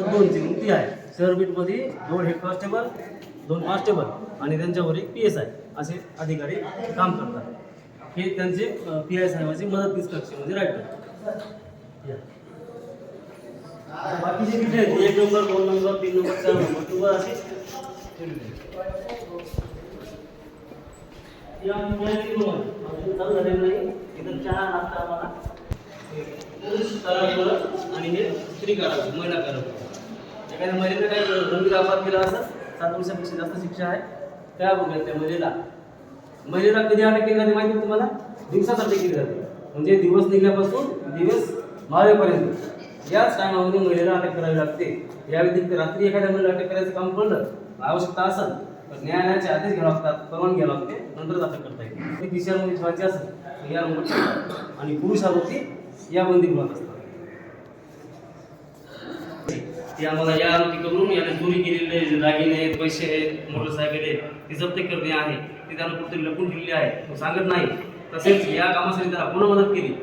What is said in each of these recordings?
तर दोन तीन ती आहे. शहर बीटमध्ये दोन हेड कॉन्स्टेबल दोन कॉन्स्टेबल आणि त्यांच्यावर एक पी एस आय असे अधिकारी काम करतात. हे त्यांचे पी आय साहेबांचे मदतनीस कक्षेमध्ये म्हणजे या. बाकीचे किती आहेत एक नंबर दोन नंबर तीन नंबर चार नंबर किंवा असे या चालू झालेलं नाही. इथं चहा लागतं आम्हाला पुरुष कारागृह आणि हे स्त्री कारागृह महिला कारागृह एखाद्या महिलेने काय गंभीर अपघात केला असं सात वर्षापेक्षा जास्त शिक्षा आहे त्या बघूया त्या महिलेला महिलेला कधी अटक केली जाते माहिती तुम्हाला दिवसात अटक केली जाते म्हणजे दिवस निघण्यापासून दिवस मावेपर्यंत याच टायमामध्ये महिलेला अटक करावी लागते या व्यतिरिक्त रात्री एखाद्या महिला अटक करायचं काम पडलं आवश्यकता असेल तर न्यायालयाचे आदेश घ्यावे लागतात परवानगी घ्यावी लागते नंतरच अटक करता येते पी सी ठेवायची असेल या नंबर आणि पुरुष आरोपी या बंदीगृहात असतात. ते आम्हाला या आरोपीकडून याने चोरी केलेले जे दागिने आहेत पैसे आहेत मोटरसायकल आहेत ते जप्त करणे आहे. ते त्याला कुठेतरी लपून ठेवले आहे तो सांगत नाही. तसेच या कामासाठी त्याला पुन्हा मदत केली.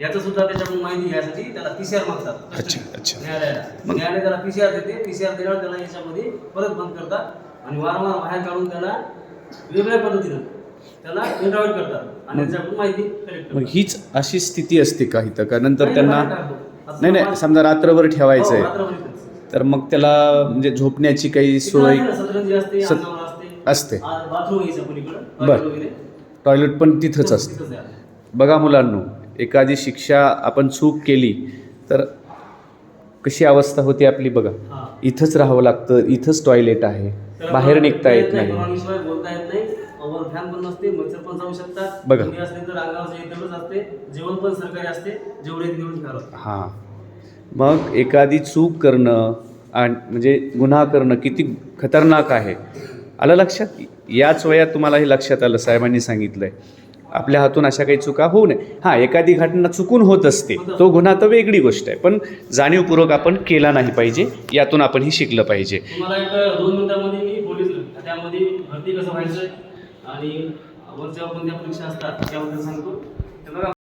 याचं सुद्धा त्याच्याकडून माहिती घ्यायसाठी त्याला पीसीआर मागतात. अच्छा अच्छा. न्यायालयाला. न्यायालय त्याला पीसीआर देते. पीसीआर दिल्यावर त्याला याच्यामध्ये परत बंद करतात. आणि वारंवार बाहेर काढून त्याला वेगळ्या पद्धतीनं त्याला इंटरव्ह्यू करतात आणि त्याच्याकडून माहिती कलेक्ट मग हीच अशी स्थिती असते का इथं का नंतर नाही, त्यांना बाहेर. नाही नाही समजा रात्रभर ठेवायचं आहे तर मग त्याला म्हणजे झोपण्याची काही सोय असते सत- अंगावर असते असते आ- बाथरूम यायचं पलीकडं बर. वगैरे. टॉयलेट पण तिथंच असतं तिथंच आहे. बघा मुलांनो एखादी शिक्षा आपण चूक केली तर कशी अवस्था होती आपली बघा हा. इथंच राहावं लागतं इथंच टॉयलेट आहे बाहेर निघता येत नाही परवानगीशिवाय बोलता येत नाही. वर फॅन पण नसते मच्छर पण जाऊ शकतात. बघा. थंडी असते तर अंगावर इथंच असते. जेवण पण सरकारी असते जेवढे तेवढे खावं हां. मग एखादी चूक करणं आणि म्हणजे गुन्हा करणं किती खतरनाक आहे. आलं लक्षात? याच वयात तुम्हाला हे लक्षात आलं साहेबांनी सांगितलं आहे आपल्या हातून अशा काही चुका होऊ नये. हां एखादी घटना चुकून होत असते तो गुन्हा तर वेगळी गोष्ट आहे पण जाणीवपूर्वक आपण केला नाही पाहिजे यातून आपण ही शिकलं पाहिजे. आणि वरच्या कोणत्या परीक्षा असतात त्याबद्दल सांगतो.